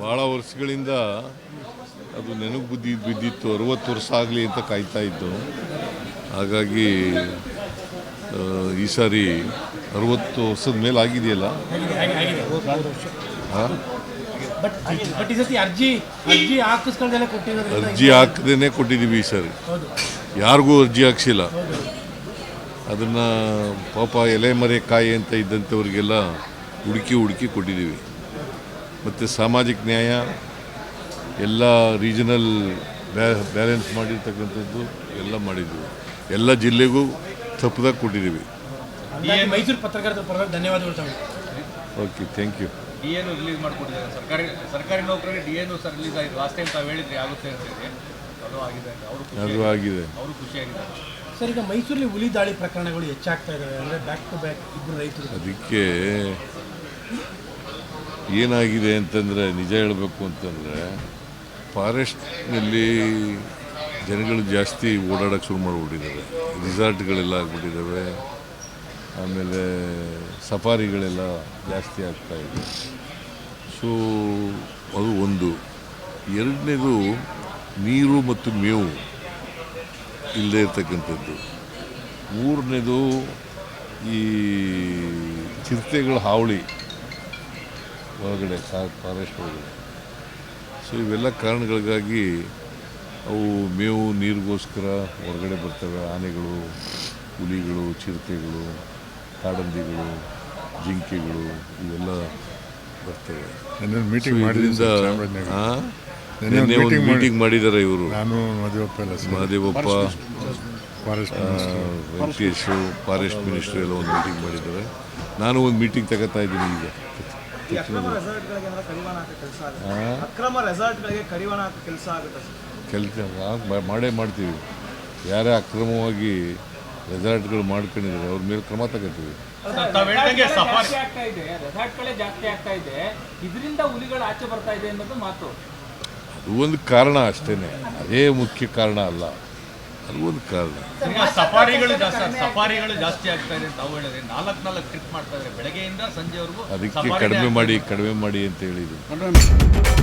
ಭಾಳ ವರ್ಷಗಳಿಂದ ಅದು ನೆನಪು ಬುದ್ಧಿ ಬಿದ್ದಿತ್ತು ಅರುವತ್ತು ವರ್ಷ ಆಗಲಿ ಅಂತ ಕಾಯ್ತಾ ಇದ್ದು. ಹಾಗಾಗಿ ಈ ಸಾರಿ ಅರುವತ್ತು ವರ್ಷದ ಮೇಲೆ ಆಗಿದೆಯಲ್ಲ? ಅರ್ಜಿ ಹಾಕದೇನೆ ಕೊಟ್ಟಿದ್ದೀವಿ ಈ ಸಾರಿ. ಯಾರಿಗೂ ಅರ್ಜಿ ಹಾಕ್ಸಿಲ್ಲ. ಅದನ್ನು ಪಾಪ ಎಲೆ ಮರೆ ಕಾಯಿ ಅಂತ ಇದ್ದಂಥವ್ರಿಗೆಲ್ಲ ಹುಡುಕಿ ಹುಡುಕಿ ಕೊಟ್ಟಿದ್ದೀವಿ. ಮತ್ತು ಸಾಮಾಜಿಕ ನ್ಯಾಯ ಎಲ್ಲ ರೀಜನಲ್ ಬ್ಯಾಲೆನ್ಸ್ ಮಾಡಿರ್ತಕ್ಕಂಥದ್ದು ಎಲ್ಲ ಮಾಡಿದ್ವಿ. ಎಲ್ಲ ಜಿಲ್ಲೆಗೂ ತಪ್ಪದಾಗ ಕೊಟ್ಟಿದ್ದೀವಿ. ಮೈಸೂರು ಪತ್ರಕರ್ತರ ಪರವಾಗಿ ಧನ್ಯವಾದಗಳು okay thank you D A release ಮಾಡಿಕೊಟ್ಟಿದ್ದಾರೆ. ಸರ್ಕಾರಿ ಸರ್ಕಾರಿ ನೌಕರರಿಗೆ ಡಿ ಎನು ಸರ್ ರಿಲೀಸ್ ಆಯಿತು. ಲಾಸ್ಟ್ ಟೈಮ್ ತಾವು ಹೇಳಿದ್ರಿ ಆಗುತ್ತೆ ಅಂತ ಹೇಳಿ. ಅದು ಆಗಿದೆ. ಅವರು ಖುಷಿ ಅದು ಆಗಿದೆ. ಅವರು ಖುಷಿಯಾಗಿದ್ದಾರೆ ಸರ್ ಈಗ ಮೈಸೂರಲ್ಲಿ ಹುಲಿ ದಾಳಿ ಪ್ರಕರಣಗಳು ಹೆಚ್ಚಾಗ್ತಾ ಇದ್ದಾವೆ ಅಂದರೆ ಬ್ಯಾಕ್ ಟು ಬ್ಯಾಕ್ ಇಬ್ಬರು ರೈತರು. ಅದಕ್ಕೆ ಏನಾಗಿದೆ ಅಂತಂದರೆ, ನಿಜ ಹೇಳಬೇಕು ಅಂತಂದರೆ, ಫಾರೆಸ್ಟ್ನಲ್ಲಿ ಜನಗಳು ಜಾಸ್ತಿ ಓಡಾಡೋಕ್ಕೆ ಶುರು ಮಾಡಿಬಿಟ್ಟಿದ್ದಾರೆ ರಿಸಾರ್ಟ್ಗಳೆಲ್ಲ ಆಗಿಬಿಟ್ಟಿದ್ದಾವೆ ಆಮೇಲೆ ಸಫಾರಿಗಳೆಲ್ಲ ಜಾಸ್ತಿ ಆಗ್ತಾ ಇದೆ. ಸೊ, ಅದು ಒಂದು. ಎರಡನೇದು, ನೀರು ಮತ್ತು ಮೇವು ಇಲ್ಲದೆ ಇರ್ತಕ್ಕಂಥದ್ದು. ಮೂರನೇದು, ಈ ಚಿರತೆಗಳ ಹಾವಳಿ ಒಳಗಡೆ ಫಾರೆಸ್ಟ್ ಒಳಗಡೆ. ಸೊ ಇವೆಲ್ಲ ಕಾರಣಗಳಿಗಾಗಿ ಅವು ಮೇವು ನೀರಿಗೋಸ್ಕರ ಹೊರಗಡೆ ಬರ್ತವೆ. ಆನೆಗಳು ಹುಲಿಗಳು ಚಿರತೆಗಳು ಕಾಡಂದಿಗಳು ಜಿಂಕೆಗಳು ಇವೆಲ್ಲ ಬರ್ತವೆ. ಮೀಟಿಂಗ್ ಮಾಡಿದ್ರಿಂದ? ನಿನ್ನೆ ಒಂದು ಮೀಟಿಂಗ್ ಮಾಡಿದ್ದಾರೆ ಇವರು. ನಾನು Mahadevappa forest Venkatesh forest minister ಎಲ್ಲ ಒಂದು ಮೀಟಿಂಗ್ ಮಾಡಿದ್ದಾರೆ. ನಾನು ಒಂದು ಮೀಟಿಂಗ್ ತಗೋತಾ ಇದ್ದೀನಿ ಈಗ. ಅಕ್ರಮ ರೆಸಾರ್ಟ್ಗಳಿಗೆ ಕಡಿವಾಣ ಹಾಕೋ ಕೆಲಸ ಆಗುತ್ತೆ. ಅಕ್ರಮ ರೆಸಾರ್ಟ್ಗಳಿಗೆ ಕಡಿವಾಣ ಹಾಕೋ ಕೆಲಸ ಆಗುತ್ತೆ ಕೆಲಸ ಮಾಡೇ ಮಾಡ್ತೀವಿ. ಯಾರೇ ಅಕ್ರಮವಾಗಿ ರೆಸಾರ್ಟ್ಗಳು ಮಾಡ್ಕೊಂಡಿದ್ದಾರೆ ಅವ್ರ ಮೇಲೆ ಕ್ರಮ ತಗೋತೀವಿ. ತಾವು ಹೇಳಿದಂಗೆ ಸಫಾರಿ. ಆಗ್ತಾ ಇದೆ. ರೆಸಾರ್ಟ್ಗಳೇ ಜಾಸ್ತಿ ಆಗ್ತಾ ಇದೆ. ಇದರಿಂದ ಹುಲಿಗಳು ಆಚೆ ಬರ್ತಾ ಇದೆ ಅನ್ನೋದು ಮಾತು. ಒಂದು ಕಾರಣ ಅಷ್ಟೇನೆ. ಅದೇ ಮುಖ್ಯ ಕಾರಣ ಅಲ್ಲ. ಅದು ಒಂದು ಕಾರಣ. ಸಫಾರಿಗಳು ಜಾಸ್ತಿ ಸಫಾರಿಗಳು ಜಾಸ್ತಿ ಆಗ್ತಾ ಇದೆ ಅಂತ ತಾವು ಹೇಳಿದ್ರೆ ನಾಲ್ಕು ನಾಲ್ಕು ಟ್ರಿಪ್ ಮಾಡ್ತಾ ಇದ್ದಾರೆ ಬೆಳಗ್ಗೆಯಿಂದ ಸಂಜೆವರೆಗೂ ಅದಕ್ಕೆ ಕಡಿಮೆ ಮಾಡಿ ಕಡಿಮೆ ಮಾಡಿ ಅಂತ ಹೇಳಿದ್ರು.